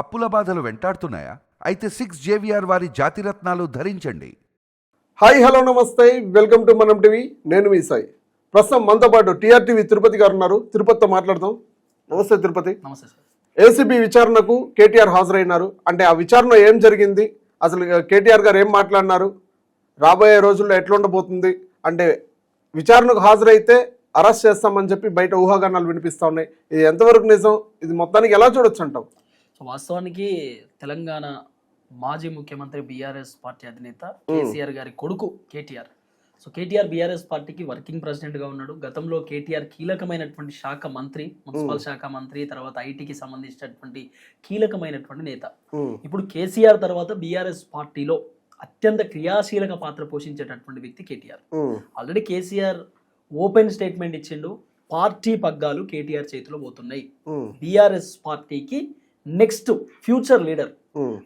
అప్పుల బాధలు వెంటాడుతున్నాయా? అయితే సిక్స్ జేవిఆర్ వారి జాతిరత్నాలు ధరించండి. హాయ్ హలో నమస్తే. Welcome to Manam TV. నేను మీ సాయి. ప్రస్తుతం మనతో పాటు టీఆర్టీవీ తిరుపతి గారు ఉన్నారు. తిరుపతితో మాట్లాడదాం. నమస్తే తిరుపతి. నమస్తే సార్. ఏసీబీ విచారణకు కేటీఆర్ హాజరైనారు. అంటే ఆ విచారణ ఏం జరిగింది? అసలు కేటీఆర్ గారు ఏం మాట్లాడినారు? రాబోయే రోజుల్లో ఎట్లా ఉండబోతుంది? అంటే విచారణకు హాజరైతే అరెస్ట్ చేస్తామని చెప్పి బయట ఊహాగానాలు వినిపిస్తా ఉన్నాయి. ఇది ఎంతవరకు నిజం? ఇది మొత్తానికి ఎలా చూడొచ్చు అంటాం సో వాస్తవానికి తెలంగాణ మాజీ ముఖ్యమంత్రి బీఆర్ఎస్ పార్టీ అధినేత కేసీఆర్ గారి కొడుకు కేటీఆర్. సో కేటీఆర్ బీఆర్ఎస్ పార్టీకి వర్కింగ్ ప్రెసిడెంట్గా ఉన్నాడు. గతంలో కేటీఆర్ కీలకమైనటువంటి శాఖ మంత్రి మున్సిపల్ శాఖ మంత్రి తర్వాత ఐటీకి సంబంధించినటువంటి కీలకమైనటువంటి నేత. ఇప్పుడు కేసీఆర్ తర్వాత బీఆర్ఎస్ పార్టీలో అత్యంత క్రియాశీలక పాత్ర పోషించేటటువంటి వ్యక్తి KTR. Already KCR open statement ఇచ్చిండు పార్టీ పగ్గాలు కేటీఆర్ చేతిలో పోతున్నాయి. బీఆర్ఎస్ పార్టీకి నెక్స్ట్ ఫ్యూచర్ లీడర్.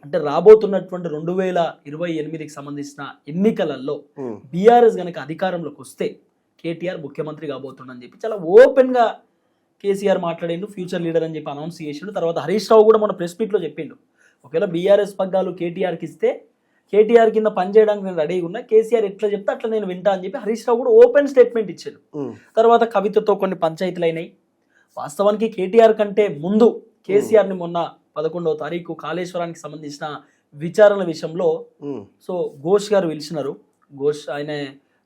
అంటే రాబోతున్నటువంటి రెండు వేల ఇరవై ఎనిమిదికి సంబంధించిన ఎన్నికలలో బీఆర్ఎస్ గనక అధికారంలోకి వస్తే కేటీఆర్ ముఖ్యమంత్రి కాబోతుండని చెప్పి చాలా ఓపెన్గా కేసీఆర్ మాట్లాడిండు ఫ్యూచర్ లీడర్ అని చెప్పి అనౌన్స్ చేసిండు. తర్వాత హరీష్ రావు కూడా మన ప్రెస్ మీట్లో చెప్పిండు. ఒకవేళ బీఆర్ఎస్ పగ్గాలు కేటీఆర్కి ఇస్తే కేటీఆర్ కింద పనిచేయడానికి నేను రెడీగా ఉన్నా కేసీఆర్ ఎట్లా చెప్తే అట్లా నేను వింటా అని చెప్పి హరీష్ రావు కూడా ఓపెన్ స్టేట్మెంట్ ఇచ్చాడు. తర్వాత కవితతో కొన్ని పంచాయతీలు అయినాయి. వాస్తవానికి కేటీఆర్ కంటే ముందు కేసీఆర్ని మొన్న పదకొండవ తారీఖు కాళేశ్వరానికి సంబంధించిన విచారణ విషయంలో సో ఘోష్ గారు పిలిచినారు. ఘోష్ ఆయన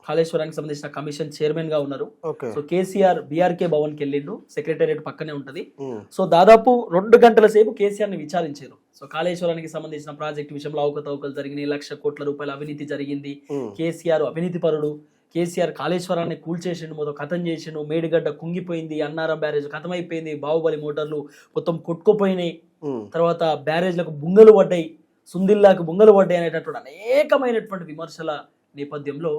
కాళేశ్వరానికి సంబంధించిన కమిషన్ చైర్మన్గా ఉన్నారు. సో కేసీఆర్ బీఆర్కే భవన్కి వెళ్ళిండు. సెక్రటేరియట్ పక్కనే ఉంటది. సో దాదాపు రెండు గంటల సేపు కేసీఆర్ని విచారించారు. సో కాళేశ్వరానికి సంబంధించిన ప్రాజెక్ట్ విషయంలో అవకతవకలు జరిగినాయి. లక్ష కోట్ల రూపాయల అవినీతి జరిగింది. కేసీఆర్ అవినీతి పరుడు. కేసీఆర్ కాళేశ్వరాన్ని కూల్చేసిండు మొత్తం కథం చేసిండు మేడిగడ్డ కుంగిపోయింది అన్నారం బ్యారేజ్ కథమైపోయింది బాహుబలి మోటార్లు మొత్తం కొట్టుకుపోయినాయి. తర్వాత బ్యారేజ్లకు బుంగలు పడ్డాయి సుందిల్లాకు బుంగలు పడ్డాయి అనేటటువంటి అనేకమైనటువంటి విమర్శల నేపథ్యంలో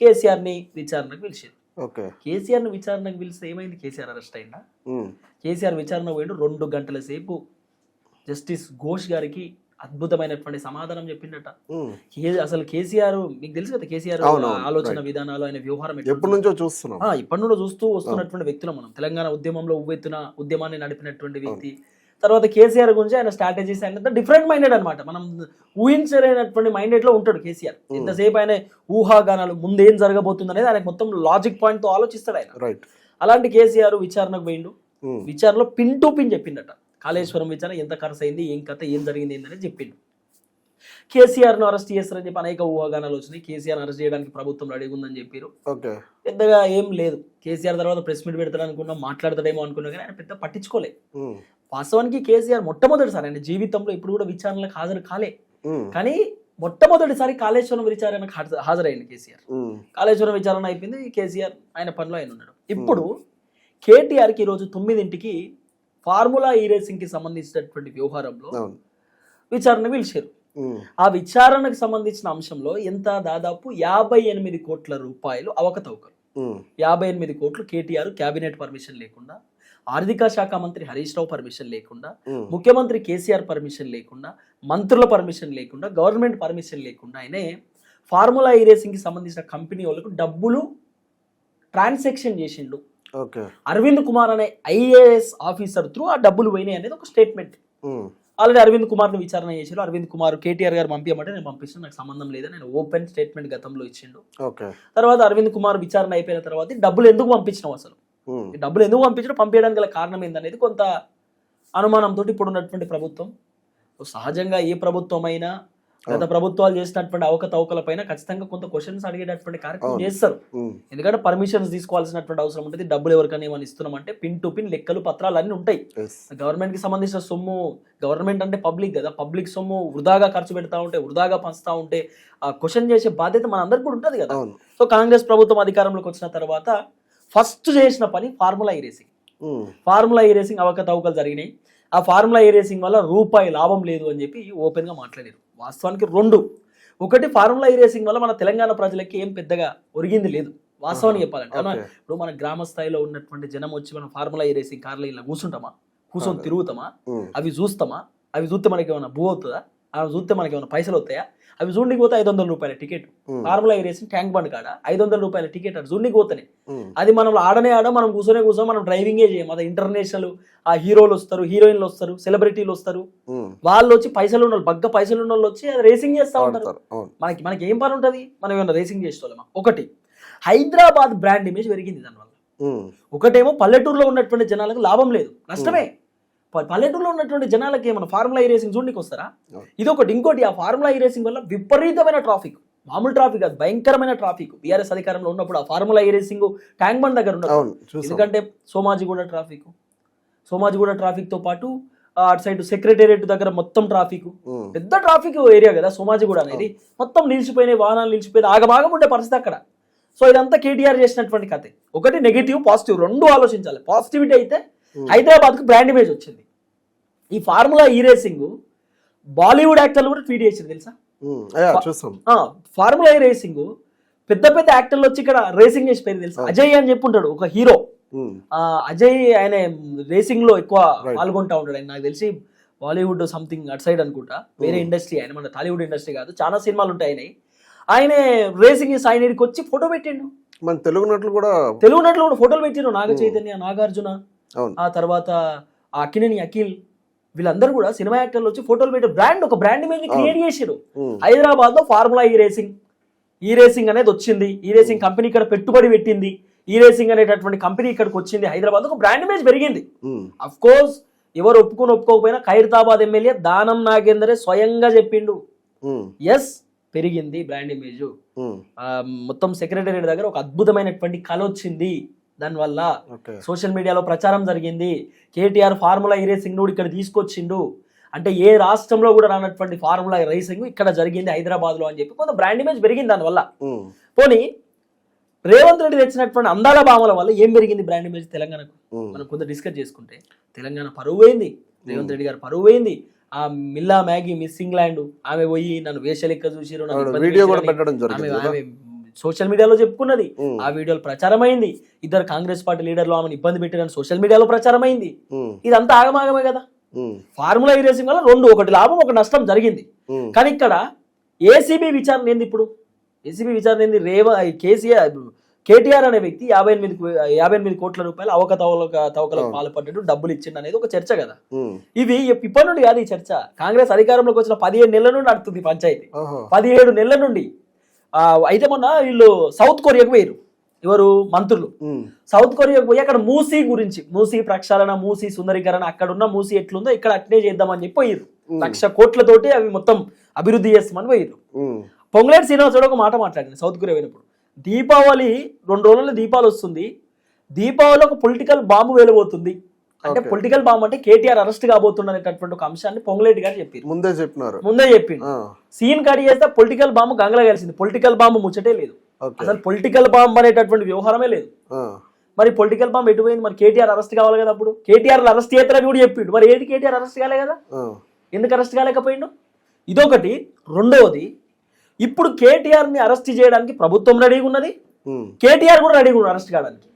కేసీఆర్ని విచారణకు పిలిచారు ఓకే. కేసీఆర్ని విచారణకు పిలిస్తే ఏమైంది? కేసీఆర్ అరెస్ట్ అయిందా? కేసీఆర్ విచారణ పోయిండు రెండు గంటల సేపు. జస్టిస్ ఘోష్ గారికి అద్భుతమైనటువంటి సమాధానం చెప్పిండట. అసలు కేసీఆర్ మీకు తెలుసు కదా కేసీఆర్ ఆలోచన. విధానాలు ఆయన వ్యవహారం ఎప్పటి నుంచో చూస్తున్నాం. ఇప్పటి నుండి చూస్తూ వస్తున్నటువంటి వ్యక్తులు మనం. తెలంగాణ ఉద్యమంలో ఉవ్వెత్తున ఉద్యమాన్ని నడిపినటువంటి వ్యక్తి. తర్వాత కేసీఆర్ గురించి ఆయన స్ట్రాటజీస్ ఆయన డిఫరెంట్ మైండెడ్ అన్నమాట. మనం ఊహించలేనటువంటి మైండెడ్లో ఉంటాడు కేసీఆర్. ఎంతసేపు ఆయన ఊహాగానాలు ముందు జరగబోతుంది అనేది ఆయనకు మొత్తం లాజిక్ పాయింట్తో ఆలోచిస్తాడు ఆయన. రైట్ అలాంటి కేసీఆర్ విచారణకు పోయిండు. విచారణలో పిన్ టు పిన్ చెప్పిండట. కాళేశ్వరం విచారణ ఎంత ఖర్చు అయింది ఏం కథ ఏం జరిగింది ఏందని చెప్పిండు. కేసీఆర్ను అరెస్ట్ చేస్తారని చెప్పి అనేక ఊహాగానాలు వచ్చినాయి. కేసీఆర్ అరెస్ట్ చేయడానికి ప్రభుత్వం రెడీగా ఉందని చెప్పారు. ఓకే. పెద్దగా ఏం లేదు. కేసీఆర్ తర్వాత ప్రెస్ మీట్ పెడతాడు అనుకున్నాం మాట్లాడతాడేమో అనుకున్నా కానీ ఆయన పెద్ద పట్టించుకోలే. వాస్తవానికి కేసీఆర్ మొట్టమొదటిసారి ఆయన జీవితంలో ఇప్పుడు కూడా విచారణలకు హాజరు కాలే. కానీ మొట్టమొదటిసారి కాళేశ్వరం విచారణకు హాజ- హాజరైంది కేసీఆర్. కాళేశ్వరం విచారణ అయిపోయింది కేసీఆర్ ఆయన పనిలో ఆయన ఉన్నాడు. ఇప్పుడు కేటీఆర్కి ఈరోజు తొమ్మిదింటికి ఫార్ములా ఈ రేసింగ్కి సంబంధించినటువంటి వ్యవహారంలో విచారణ పిలిచారు ఆ విచారణకు సంబంధించిన అంశంలో ఎంత దాదాపు యాభై ఎనిమిది కోట్ల రూపాయలు అవకతవకలు. యాభై ఎనిమిది కోట్లు కేటీఆర్ కేబినెట్ పర్మిషన్ లేకుండా ఆర్థిక శాఖ మంత్రి హరీష్ రావు పర్మిషన్ లేకుండా ముఖ్యమంత్రి కేసీఆర్ పర్మిషన్ లేకుండా మంత్రుల పర్మిషన్ లేకుండా గవర్నమెంట్ పర్మిషన్ లేకుండా ఆయనే ఫార్ములా ఈ రేసింగ్కి సంబంధించిన కంపెనీ వాళ్ళకు డబ్బులు ట్రాన్సాక్షన్ చేసిండు. అరవింద్ కుమార్ అనే ఐఏఎస్ ఆఫీసర్ త్రూ ఆ డబ్బులు పోయినాయి అనేది ఒక స్టేట్మెంట్ ఉమ్, ఆల్రెడీ అరవింద్ కుమార్ని విచారణ చేశారు. అరవింద్ కుమార్ కేటీఆర్ గారు పంపించమంటే నేను పంపిస్తాను నాకు సంబంధం లేదా నేను ఓపెన్ స్టేట్మెంట్ గతంలో ఇచ్చిండు. తర్వాత అరవింద్ కుమార్ విచారణ అయిపోయిన తర్వాత డబ్బులు ఎందుకు పంపించినావు అసలు? ఈ డబ్బులు ఎందుకు పంపించడం పంపించడానికి గల కారణం ఏందనేది కొంత అనుమానంతో ఇప్పుడు ఉన్నటువంటి ప్రభుత్వం. సహజంగా ఏ ప్రభుత్వం అయినా గత ప్రభుత్వాలు చేసినటువంటి అవకతవకల పైన ఖచ్చితంగా కొంత క్వశ్చన్స్ అడిగేటటువంటి కార్యక్రమం. చేస్తారు. ఎందుకంటే పర్మిషన్స్ తీసుకోవాల్సినటువంటి అవసరం ఉంటుంది. డబ్బులు ఎవరికైనా ఏమైనా ఇస్తున్నామంటే పిన్ టు పిన్ లెక్కలు పత్రాలు అన్నీ ఉంటాయి. గవర్నమెంట్కి సంబంధించిన సొమ్ము గవర్నమెంట్ అంటే పబ్లిక్ కదా. పబ్లిక్ సొమ్ము వృధాగా ఖర్చు పెడతా ఉంటే వృధాగా పంచుతా ఉంటే ఆ క్వశ్చన్ చేసే బాధ్యత మన అందరికి కూడా ఉంటుంది కదా. సో కాంగ్రెస్ ప్రభుత్వం అధికారంలోకి వచ్చిన తర్వాత ఫస్ట్ చేసిన పని ఫార్ములా ఈ రేసింగ్ ఫార్ములా ఈ రేసింగ్ అవకతవకలు జరిగినాయి. ఆ ఫార్ములా ఈ రేసింగ్ వల్ల రూపాయి లాభం లేదు అని చెప్పి ఓపెన్గా మాట్లాడారు. వాస్తవానికి రెండు. ఒకటి ఫార్ములా ఈ రేసింగ్ వల్ల మన తెలంగాణ ప్రజలకి ఏం పెద్దగా ఒరిగింది లేదు. వాస్తవాన్ని చెప్పాలంటే. ఇప్పుడు మన గ్రామ స్థాయిలో ఉన్నటువంటి జనం వచ్చి మనం ఫార్ములా ఈ రేసింగ్ కార్లో ఇలా కూర్చుంటామా? కూర్చొని తిరుగుతామా? అవి చూస్తామా? అవి చూస్తే మనకి ఏమైనా భూ అవుతుందా? అవి చూస్తే మనకి ఏమైనా పైసలు వస్తాయా అవి జూన్నికి పోతే ఐదు వందల రూపాయల ticket. Formula racing Tank Bund కాడ. ఐదు వందల రూపాయల టికెట్ అటు జూన్నికి పోతేనే. అది మనం ఆడనే ఆడ మనం కూర్చొనే కూర్చొని మనం డ్రైవింగే చేయం. అది ఇంటర్నేషనల్ ఆ హీరోలు వస్తారు హీరోయిన్లు వస్తారు సెలబ్రిటీలు వస్తారు. వాళ్ళు వచ్చి పైసలు ఉన్న వాళ్ళు బగ్గ పైసలు ఉన్న వాళ్ళు వచ్చి అది రేసింగ్ చేస్తూ ఉంటారు. మనకి మనకి ఏం పని ఉంటుంది? మనం ఏమైనా రేసింగ్ చేసేవాళ్ళమా ఒకటి హైదరాబాద్ బ్రాండ్ ఇమేజ్ పెరిగింది దానివల్ల. ఒకటేమో పల్లెటూరులో ఉన్నటువంటి జనాలకు లాభం లేదు. నష్టమే. పల్లెటూరులో ఉన్నటువంటి జనాలకి ఏమైనా ఫార్ములా ఈ రేసింగ్ చూడడానికి వస్తారా. ఇదొకటి. ఇంకోటి ఆ ఫార్ములా ఈ రేసింగ్ వల్ల విపరీతమైన ట్రాఫిక్. మామూలు ట్రాఫిక్ కాదు భయంకరమైన ట్రాఫిక్. బీఆర్ఎస్ అధికారంలో ఉన్నప్పుడు ఆ ఫార్ములా ఈ రేసింగ్ ట్యాంక్ బండ్ దగ్గర చూసాం. ఎందుకంటే సోమాజిగూడ ట్రాఫిక్. సోమాజిగూడ ట్రాఫిక్తో పాటు అటు సైడ్ సెక్రటేరియట్ దగ్గర మొత్తం ట్రాఫిక్. పెద్ద ట్రాఫిక్ ఏరియా కదా సోమాజిగూడ అనేది. మొత్తం నిలిచిపోయినాయి వాహనాలు నిలిచిపోయినాయి ఆగమాగం ఉండే పరిస్థితి అక్కడ. సో ఇదంతా కేటీఆర్ చేసినటువంటి కథే. ఒకటి నెగిటివ్ పాజిటివ్ రెండు ఆలోచించాలి. పాజిటివిటీ అయితే హైదరాబాద్కు బ్రాండ్ ఇమేజ్ వచ్చింది. ఈ ఫార్ములా ఈ రేసింగ్ బాలీవుడ్ యాక్టర్లు కూడా ట్వీట్ చేసింది తెలుసా? ఉమ్. అయ్యా చూసాం ఆ, ఫార్ములా ఈ రేసింగ్ పెద్ద పెద్ద యాక్టర్లు వచ్చి ఇక్కడ రేసింగ్ చేసి పేరు తెలుసా? అజయ్ అని చెప్పుంటాడు ఒక హీరో. అజయ్ ఆయన రేసింగ్లో ఎక్కువ. పాల్గొంటా ఉంటాడు. ఆయన నాకు తెలిసి బాలీవుడ్ సంథింగ్ అట్ సైడ్ అనుకుంటా. వేరే ఇండస్ట్రీ ఆయన మన టాలీవుడ్ ఇండస్ట్రీ కాదు. చాలా సినిమాలు ఉంటాయి ఆయన ఆయనే రేసింగ్ చేసి ఆయన వచ్చి ఫోటో పెట్టిండు. మన తెలుగు నటులు కూడా తెలుగు నటులు కూడా ఫోటోలు పెట్టిండు నాగ చైతన్య నాగార్జున ఆ తర్వాత ఆ అక్కినేని అఖిల్. వీళ్ళందరూ కూడా సినిమా యాక్టర్లు వచ్చి ఫోటోలు పెట్టి బ్రాండ్ ఒక బ్రాండ్ ఇమేజ్ క్రియేట్ ఉమ్. హైదరాబాద్లో ఫార్ములా ఈ రేసింగ్. ఈ రేసింగ్ అనేది వచ్చింది. ఈ రేసింగ్ కంపెనీ ఇక్కడ పెట్టుబడి పెట్టింది. ఈ రేసింగ్ అనేటటువంటి కంపెనీ ఇక్కడికి వచ్చింది. హైదరాబాద్ ఒక బ్రాండ్ ఇమేజ్ పెరిగింది. అఫ్ కోర్స్ ఎవరు ఒప్పుకొని ఒప్పుకోకపోయినా ఖైరతాబాద్ ఎమ్మెల్యే దానం నాగేందరే స్వయంగా చెప్పిండు. ఎస్ పెరిగింది బ్రాండ్ ఇమేజ్. మొత్తం సెక్రటరీ దగ్గర ఒక అద్భుతమైనటువంటి కళ వచ్చింది. దానివల్ల సోషల్ మీడియాలో ప్రచారం జరిగింది. కేటీఆర్ ఫార్ములా ఈ రేసింగ్ కూడా ఇక్కడ తీసుకొచ్చిండు. అంటే ఏ రాష్ట్రంలో కూడా రానటువంటి ఫార్ములా రేసింగ్ ఇక్కడ జరిగింది హైదరాబాద్లో అని చెప్పి కొంత బ్రాండ్ ఇమేజ్ పెరిగింది దానివల్ల. పోనీ రేవంత్ రెడ్డి తెచ్చినటువంటి అందాల భామల వల్ల ఏం పెరిగింది బ్రాండ్ ఇమేజ్ తెలంగాణకు. మనం కొంత డిస్కస్ చేసుకుంటే. తెలంగాణ పరువు పోయింది. రేవంత్ రెడ్డి గారు పరువు పోయింది. ఆ మిల్లా మ్యాగీ మిస్ ఇంగ్లాండ్ ఆమె పోయి నన్ను వేషలెక్క చూసిరు? ఆమె సోషల్ మీడియాలో చెప్పుకున్నది. ఆ వీడియోలు ప్రచారమైంది ఇద్దరు కాంగ్రెస్ పార్టీ లీడర్లు ఆమెను ఇబ్బంది పెట్టారని సోషల్ మీడియాలో ప్రచారమైంది. ఇదంతా ఆగమాగమే కదా. ఫార్ములా ఈ రేసింగ్ వల్ల రెండు ఒకటి లాభం ఒక నష్టం జరిగింది. కానీ ఇక్కడ ఏసీబీ విచారణ ఏంది ఇప్పుడు ఏసీబీ విచారణ ఏంది రేవ కేసీఆర్ కేటీఆర్ అనే వ్యక్తి యాభై ఎనిమిది యాభై ఎనిమిది కోట్ల రూపాయలు అవకతవక తవకలకు పాల్పడ్డట్టు డబ్బులు ఇచ్చిండు అనేది ఒక చర్చ కదా. ఇది ఇప్పటి నుండి కాదు ఈ చర్చ కాంగ్రెస్ అధికారంలోకి వచ్చిన పదిహేడు నెలల నుండి నడుతుంది పంచాయతీ. పదిహేడు నెలల నుండి అయితే మొన్న వీళ్ళు సౌత్ కొరియాకు పోయారు ఎవరు? మంత్రులు. సౌత్ కొరియాకు పోయి అక్కడ మూసీ గురించి మూసీ ప్రక్షాళన మూసీ సుందరీకరణ అక్కడ ఉన్న మూసీ ఎట్లుందో ఇక్కడ అట్నే చేద్దామని చెప్పి పోయిరు లక్ష కోట్లతోటి అవి మొత్తం అభివృద్ధి చేస్తామని పోయిరు. పొంగులేటి శ్రీనివాసరావు ఒక మాట మాట్లాడింది సౌత్ కొరియా పోయినప్పుడు. దీపావళి రెండు రోజుల్లో దీపావళి వస్తుంది. దీపావళి ఒక పొలిటికల్ బాంబు వేలబోతుంది అంటే. పొలిటికల్ బాంబు అంటే కేటీఆర్ అరెస్ట్ కాబోతుంది అనేటటువంటి ఒక అంశాన్ని పొంగులేటి గారు చెప్పారు. ముందే చెప్పినారు. ముందే చెప్పిండు. ఆ. సీన్ కట్ చేస్తే పొలిటికల్ బాంబు గంగలో కలిసింది. పొలిటికల్ బాంబు ముచ్చటే లేదు. అసలు పొలిటికల్ బాంబు అనేటటువంటి వ్యవహారమే లేదు. మరి పొలిటికల్ బాంబు ఎటు పోయింది? మరి కేటీఆర్ అరెస్ట్ కావాలి కదా అప్పుడు? కేటీఆర్ అరెస్ట్ చేస్తారని కూడా చెప్పిండు. మరి ఏంటి కేటీఆర్ అరెస్ట్ కాలే కదా. ఎందుకు అరెస్ట్ కాలేకపోయిండు? ఇదొకటి. రెండవది ఇప్పుడు కేటీఆర్ని అరెస్ట్ చేయడానికి ప్రభుత్వం రెడీగా ఉన్నది. కేటీఆర్ కూడా రెడీగా ఉన్నాడు అరెస్ట్ కావడానికి.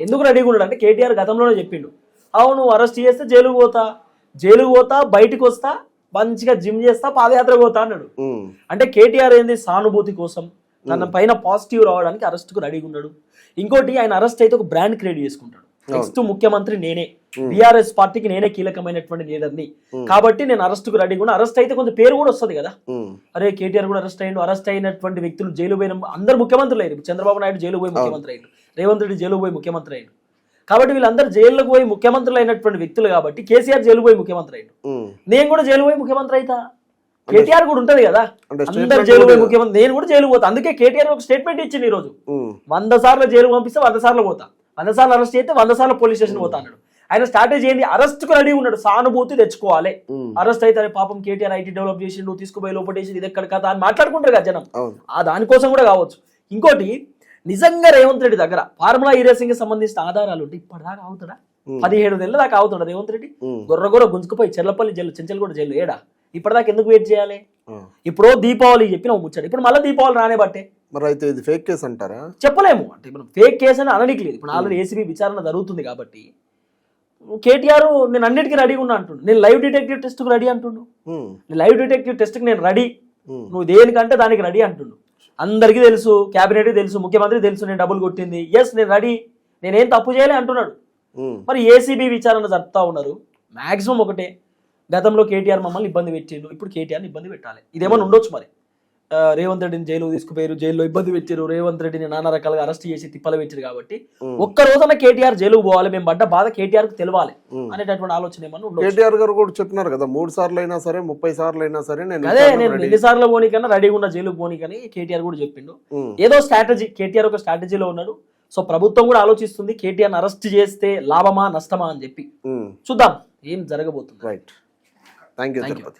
ఎందుకు రెడీగా ఉన్నాడు అంటే కేటీఆర్ గతంలోనే చెప్పిండు. అవును అరెస్ట్ చేస్తే జైలుకు పోతా. జైలుకు పోతా బయటికి వస్తా మంచిగా జిమ్ చేస్తా పాదయాత్ర పోతా అన్నాడు. అంటే కేటీఆర్ ఏంది? సానుభూతి కోసం. తన పైన పాజిటివ్ రావడానికి అరెస్ట్కు రెడీగా ఉన్నాడు. ఇంకోటి ఆయన అరెస్ట్ అయితే ఒక బ్రాండ్ క్రియేట్ చేసుకుంటాడు. నెక్స్ట్ ముఖ్యమంత్రి నేనే. బీఆర్ఎస్ పార్టీకి నేనే కీలకమైనటువంటి లీడర్ని. కాబట్టి నేను అరెస్ట్కు రెడీగా ఉన్నా. అరెస్ట్ అయితే కొంచెం పేరు కూడా వస్తుంది కదా. అరే కేటీఆర్ కూడా అరెస్ట్ అయ్యిండు. అరెస్ట్ అయినటువంటి వ్యక్తులు జైలు పోయిన అందరు ముఖ్యమంత్రులు. అయ్యారు చంద్రబాబు నాయుడు జైలు పోయి ముఖ్యమంత్రి అయ్యాడు. రేవంత్ రెడ్డి జైలు పోయి ముఖ్యమంత్రి అయ్యాడు. కాబట్టి వీళ్ళందరూ జైలుకు పోయి ముఖ్యమంత్రులు అయినటువంటి వ్యక్తులు కాబట్టి కేసీఆర్ జైలు పోయి ముఖ్యమంత్రి అయ్యాడు. నేను కూడా జైలు పోయి ముఖ్యమంత్రి అయితా కేటీఆర్ కూడా ఉంటది కదా. అందరు జైలు పోయి ముఖ్యమంత్రి నేను కూడా జైలు పోతా. అందుకే కేటీఆర్ ఒక స్టేట్మెంట్ ఇచ్చింది ఈ రోజు. వంద సార్లు జైలు పంపిస్తే వంద సార్లు పోతా. వంద సార్లు అరెస్ట్ చేస్తే వంద సార్లు పోలీస్ స్టేషన్ పోతా అన్నాడు. ఆయన స్ట్రాటజీ ఏంది అరెస్ట్కు రెడీ ఉన్నాడు. సానుభూతి తెచ్చుకోవాలి. అరెస్ట్ అయితే పాపం కేటీఆర్ ఐటీ డెవలప్ చేసిండు తీసుకుపోయి లోపటేసి ఇది ఎక్కడ కదా అని మాట్లాడుకుంటారు కదా జనం. ఆ దానికోసం కూడా కావచ్చు. ఇంకోటి నిజంగా రేవంత్ రెడ్డి దగ్గర ఫార్ములా ఈ రేసింగ్కి సంబంధించిన ఆధారాలు ఉంటే ఇప్పటిదాకా అవుతాడా పదిహేడు నెలల దాకా అవుతాడా రేవంత్ రెడ్డి? ఉమ్. గొర్ర గొర్ర గుంజుకుపోయి చెల్లపల్లి జైలు చెంచల్గూడ జైలు ఏడా? ఇప్పటిదాకా ఎందుకు వెయిట్ చేయాలి. ఇప్పుడు దీపావళి చెప్పిన ముచ్చాడు ఇప్పుడు మళ్ళీ దీపావళి రానే బట్టే. మరి అయితే ఇది ఫేక్ కేసు అంటారా? చెప్పలేము. అంటే మనం ఫేక్ కేసు అని అనడానికి లేదు. ఇప్పుడు ఆల్రెడీ ఏసీబీ విచారణ జరుగుతుంది కాబట్టి. కేటీఆర్ నేను అన్నిటికీ రెడీగా ఉన్నా అంటుండు. నేను లైవ్ డిటెక్టివ్ టెస్ట్కి రెడీ అంటుండు. లైవ్ డిటెక్టివ్ టెస్ట్కి నేను రెడీ. నువ్వు దేనికంటే దానికి రెడీ అంటుండు. అందరికీ తెలుసు క్యాబినెట్ తెలుసు ముఖ్యమంత్రి తెలుసు నేను డబ్బులు కొట్టింది. ఎస్ నేను రెడీ నేనేం తప్పు చేయలే అంటున్నాడు. మరి ఏసీబీ విచారణ జరుపుతా ఉన్నారు. మాక్సిమం ఒకటే. గతంలో కేటీఆర్ మమ్మల్ని ఇబ్బంది పెట్టిండు. ఇప్పుడు కేటీఆర్ని ఇబ్బంది పెట్టాలి. ఇదేమన్నా ఉండొచ్చు మరి? రేవంత్ రెడ్డిని జైలు తీసుకుపోయారు జైల్లో ఇబ్బంది పెట్టారు రేవంత్ రెడ్డిని నానా రకాలుగా అరెస్ట్ చేసి తిప్పలు పెట్టారు కాబట్టి. ఒక్క రోజున కేటీఆర్ జైలుకు పోవాలి మేము పడ్డ బాధ కేటీఆర్కు తెలవాలి. అనేటటువంటి ఆలోచన ఏమన్నా కేటీఆర్ గారు కూడా చెప్పినారు కదా మూడు సార్లు అయినా సరే ముప్పై సార్లు అయినా సరే నేను అదే నేను రెడీ. ఎన్నిసార్లు పోనీకన్నా రెడీగా ఉన్న జైలుకు పోనీకని కేటీఆర్ కూడా చెప్పిండు. ఏదో స్ట్రాటజీ కేటీఆర్ ఒక స్ట్రాటజీలో ఉన్నాడు సో ప్రభుత్వం కూడా ఆలోచిస్తుంది కేటీఆర్ అరెస్ట్ చేస్తే లాభమా నష్టమా అని చెప్పి. చూద్దాం ఏం జరగబోతుంది రైట్ థ్యాంక్ యూ